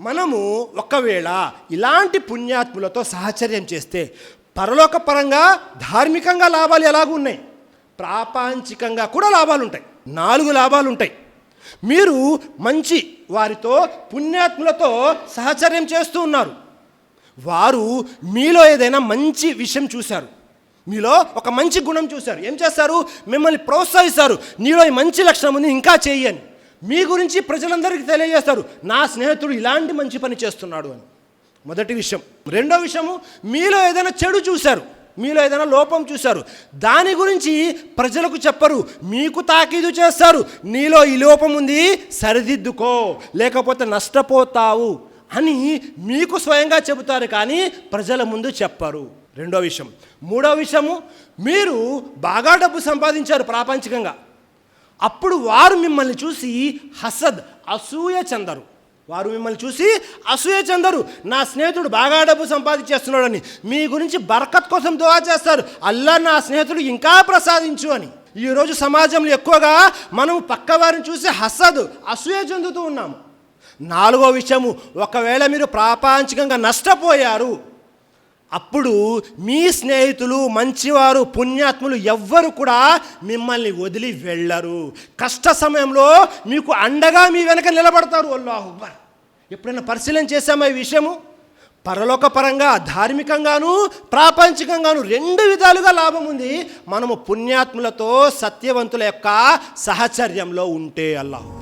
మనము ఒకవేళ ఇలాంటి పుణ్యాత్ములతో సహచర్యం చేస్తే పరలోకపరంగా ధార్మికంగా లాభాలు ఎలాగూ ఉన్నాయి? ప్రాపంచికంగా కూడా లాభాలు ఉంటాయి. నాలుగు లాభాలు ఉంటాయి. మీరు మంచి వారితో పుణ్యాత్ములతో సహచర్యం చేస్తూ ఉన్నారు. వారు మీలో ఏదైనా మంచి విషయం చూశారు. మీలో ఒక మంచి గుణం చూశారు. ఏం చేస్తారు? మిమ్మల్ని ప్రోత్సహిస్తారు. నీలో ఈ మంచి లక్షణం ఉంది ఇంకా చేయని మీ గురించి ప్రజలందరికీ తెలియజేస్తారు. నా స్నేహితుడు ఇలాంటి మంచి పని చేస్తున్నాడు అని. మొదటి విషయం. రెండో విషయము మీలో ఏదైనా చెడు చూశారు మీలో ఏదైనా లోపం చూశారు దాని గురించి ప్రజలకు చెప్పరు మీకు తాకీదు చేస్తారు నీలో ఈ లోపం ఉంది సరిదిద్దుకో లేకపోతే నష్టపోతావు అని మీకు స్వయంగా చెబుతారు కానీ ప్రజల ముందు చెప్పరు. రెండో విషయం. మూడో విషయము మీరు బాగా డబ్బు సంపాదించారు ప్రాపంచికంగా. అప్పుడు వారు మిమ్మల్ని చూసి హసద్ అసూయ చెందరు. వారు మిమ్మల్ని చూసి అసూయ చెందరు. నా స్నేహితుడు బాగా డబ్బు సంపాదించేస్తున్నాడని. మీ గురించి బరకత్ కోసం దువా చేస్తారు. అల్లా నా స్నేహితుడు ఇంకా ప్రసాదించు అని. ఈరోజు సమాజంలో ఎక్కువగా మనం పక్క వారిని చూసి హసద్ అసూయ చెందుతూ ఉన్నాము. నాలుగో విషయము ఒకవేళ మీరు ప్రాపంచికంగా నష్టపోయారు అప్పుడు మీ స్నేహితులు మంచివారు పుణ్యాత్ములు ఎవ్వరు కూడా మిమ్మల్ని వదిలి వెళ్ళరు. కష్ట సమయంలో మీకు అండగా మీ వెనక నిలబడతారు అల్లాహుబ్బర్ ఎప్పుడైనా పరిశీలన చేశామా ఈ విషయము? పరలోకపరంగా ధార్మికంగాను ప్రాపంచికంగాను రెండు విధాలుగా లాభం ఉంది. మనము పుణ్యాత్ములతో సత్యవంతుల యొక్క సహచర్యంలో ఉంటే అల్లాహు